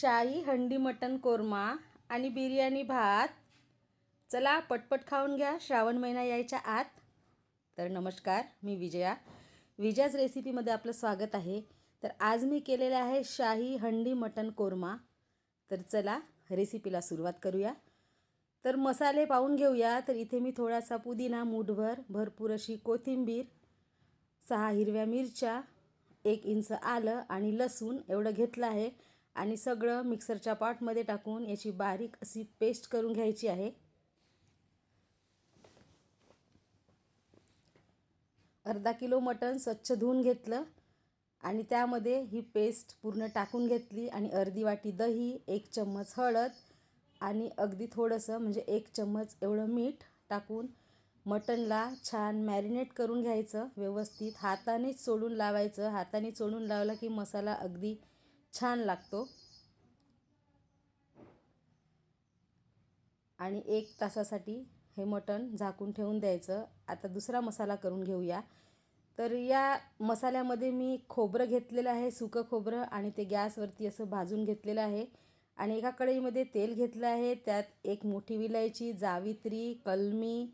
शाही हंडी मटण कोरमा आणि बिर्याणी भात. चला पटपट खाऊन घ्या. श्रावण महिना यायच्या आत. तर नमस्कार मी विजया. विजयाच रेसिपीमध्ये आपलं स्वागत आहे. तर आज मी केलेलं आहे शाही हंडी मटण कोरमा. तर चला रेसिपीला सुरुवात करूया. तर मसाले पाहून घेऊया. तर इथे मी थोडासा पुदिना मूठभर भरपूर अशी कोथिंबीर सहा हिरव्या मिरच्या एक इंच आलं आणि लसूण एवढं घेतलं आहे. आणि सगळं मिक्सरच्या पॉटमध्ये टाकून याची बारीक अशी पेस्ट करून घ्यायची आहे. अर्धा किलो मटण स्वच्छ धुवून घेतलं आणि त्यामध्ये ही पेस्ट पूर्ण टाकून घेतली आणि अर्धी वाटी दही एक चम्मच हळद आणि अगदी थोडंसं म्हणजे एक चम्मच एवढं मीठ टाकून मटनला छान मॅरिनेट करून घ्यायचं. व्यवस्थित हातानेच सोडून लावायचं. हाताने सोडून लावला की मसाला अगदी छान लागतो. आणि एक तासासाठी हे मटण झाकून ठेवून द्यायचं. आता दुसरा मसाला करून घेऊया. तर या मसाल्यामध्ये मी खोबरं घेतलेलं आहे सुकं खोबरं आणि ते गॅसवरती असं भाजून घेतलेलं आहे. आणि एका कढईमध्ये तेल घेतलं आहे. त्यात एक मोठी विलायची जावित्री कलमी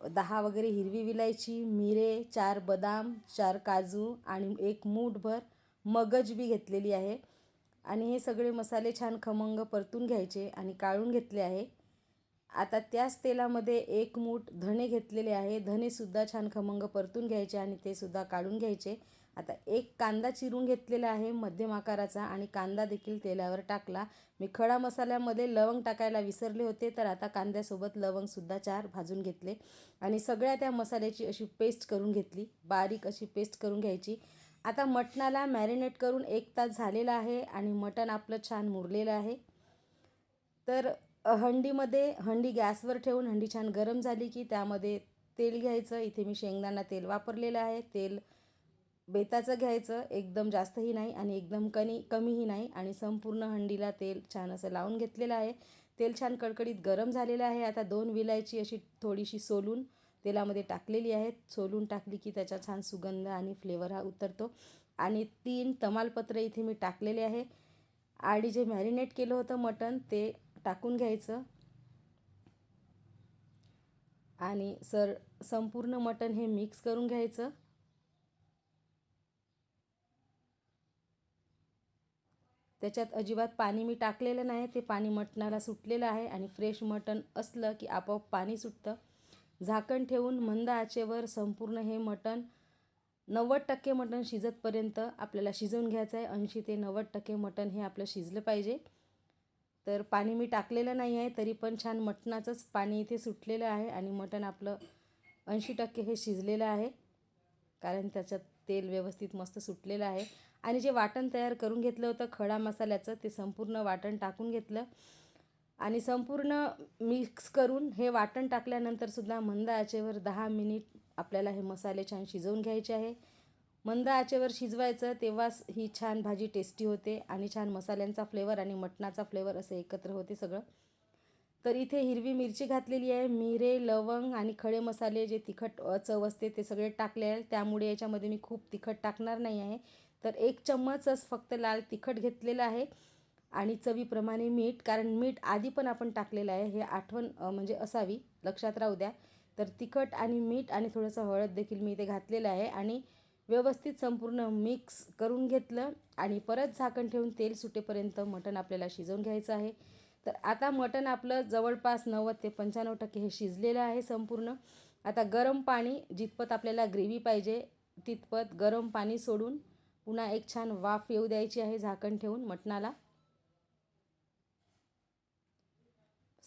दहा वगैरे हिरवी विलायची मिरे चार बदाम चार काजू आणि एक मूठभर मगज बी घेतलेली आहे. आणि हे सगळे मसाले छान खमंग परतून घ्यायचे आणि काढून घेतले आहे. आता त्याच तेलामध्ये एक मूठ धणे घेतलेले आहे. धणेसुद्धा छान खमंग परतून घ्यायचे आणि ते सुद्धा काढून घ्यायचे. आता एक कांदा चिरून घेतलेला आहे मध्यम आकाराचा आणि कांदा देखील तेलावर टाकला. मी खडा मसाल्यामध्ये लवंग टाकायला विसरले होते तर आता कांद्यासोबत लवंगसुद्धा चार भाजून घेतले. आणि सगळ्या त्या मसाल्याची अशी पेस्ट करून घेतली. बारीक अशी पेस्ट करून घ्यायची. आता मटणाला मॅरिनेट करून एक तास झालेला आहे आणि मटण आपलं छान मुरलेलं आहे. तर हंडीमध्ये हंडी गॅसवर ठेवून हंडी छान गरम झाली की त्यामध्ये तेल घ्यायचं. इथे मी शेंगदाणा तेल वापरलेलं आहे. तेल बेताचं घ्यायचं. एकदम जास्तही नाही आणि एकदम कमी कमीही नाही आणि संपूर्ण हंडीला तेल छान असं लावून घेतलेलं आहे. तेल छान कडकडीत गरम झालेलं आहे. आता दोन विलायची अशी थोडीशी सोलून तेलामध्ये टाकलेली आहे. सोलून टाकली की त्याचा छान सुगंध आणि फ्लेवर हा उतरतो. आणि तीन तमालपत्र इथे मी टाकलेले आहे. आणि जे मॅरिनेट केलं होतं मटण ते टाकून घ्यायचं. आणि सर संपूर्ण मटण हे मिक्स करून घ्यायचं. त्याच्यात अजिबात पाणी मी टाकलेलं नाही. ते पाणी मटणाला सुटलेलं आहे. आणि फ्रेश मटण असलं की आपोआप पाणी सुटतं. झाकण ठेवून मंद आचेवर संपूर्ण हे मटण नव्वद टक्के मटण शिजतपर्यंत आपल्याला शिजवून घ्यायचं आहे. ऐंशी ते नव्वद टक्के मटण हे आपलं शिजलं पाहिजे. तर पाणी मी टाकलेलं नाही आहे तरी पण छान मटणाचंच पाणी इथे सुटलेलं आहे आणि मटण आपलं ऐंशी टक्के हे शिजलेलं आहे. कारण त्याच्यात तेल व्यवस्थित मस्त सुटलेलं आहे. आणि जे वाटण तयार करून घेतलं होतं खडा मसाल्याचं ते संपूर्ण वाटण टाकून घेतलं. आणि संपूर्ण मिक्स करून हे वाटण टाकल्यानंतरसुद्धा मंद आचेवर दहा मिनिट आपल्याला हे मसाले छान शिजवून घ्यायचे आहे. मंद आचेवर शिजवायचं तेव्हाच ही छान भाजी टेस्टी होते आणि छान मसाल्यांचा फ्लेवर आणि मटणाचा फ्लेवर असं एकत्र होते सगळं. तर इथे हिरवी मिरची घातलेली आहे मिरे लवंग आणि खडे मसाले जे तिखट चव असते ते सगळे टाकले आहे. त्यामुळे याच्यामध्ये मी खूप तिखट टाकणार नाही आहे. तर एक चम्मचच फक्त लाल तिखट घेतलेलं आहे. आणि चवीप्रमाणे मीठ कारण मीठ आधी पण आपण टाकलेलं आहे हे आठवण म्हणजे असावी लक्षात राहू द्या. तर तिखट आणि मीठ आणि थोडंसं हळद देखील मी इथे घातलेलं आहे आणि व्यवस्थित संपूर्ण मिक्स करून घेतलं आणि परत झाकण ठेवून तेल सुटेपर्यंत मटण आपल्याला शिजवून घ्यायचं आहे. तर आता मटण आपलं जवळपास नव्वद ते पंच्याण्णव टक्के हे शिजलेलं आहे संपूर्ण. आता गरम पाणी जितपत आपल्याला ग्रेव्ही पाहिजे तितपत गरम पाणी सोडून पुन्हा एक छान वाफ येऊ द्यायची आहे झाकण ठेवून मटणाला.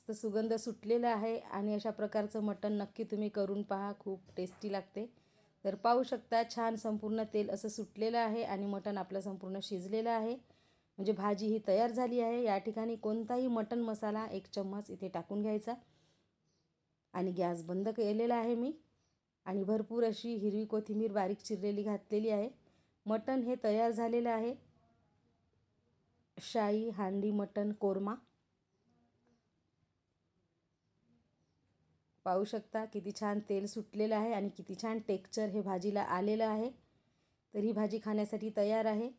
तर सुगंध सुटलेला आहे आणि अशा प्रकारचं मटण नक्की तुम्ही करून पहा खूप टेस्टी लागते. तर पाहू शकता छान संपूर्ण तेल असं सुटलेलं आहे आणि मटण आपलं संपूर्ण शिजलेलं आहे. म्हणजे भाजी ही तयार झाली आहे. या ठिकाणी कोणताही मटण मसाला एक चम्मच इथे टाकून घ्यायचा. आणि गॅस बंद केलेला आहे मी. आणि भरपूर अशी हिरवी कोथिंबीर बारीक चिरलेली घातलेली आहे. मटण हे तयार झालेलं आहे. शाई हांडी मटण कोरमा. पाहू शकता किती छान तेल सुटलेलं आहे आणि किती छान टेक्चर हे भाजीला आलेलं आहे. तर ही भाजी खाण्यासाठी तयार आहे.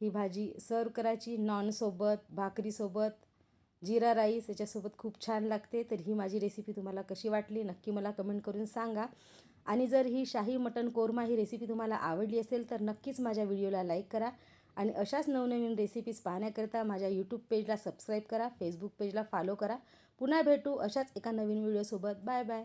ही भाजी सर्व करायची नॉनसोबत भाकरीसोबत जिरा राईस याच्यासोबत खूप छान लागते. तर ही माझी रेसिपी तुम्हाला कशी वाटली नक्की मला कमेंट करून सांगा. आणि जर ही शाही मटण कोरमा ही रेसिपी तुम्हाला आवडली असेल तर नक्कीच माझ्या व्हिडिओला लाईक करा. आणि अशाच नवनवीन रेसिपीज पाहण्याकरिता माझ्या यूट्यूब पेजला सबस्क्राईब करा फेसबुक पेजला फॉलो करा. पुन्हा भेटू अशाच एका नवीन व्हिडिओसोबत. Bye bye.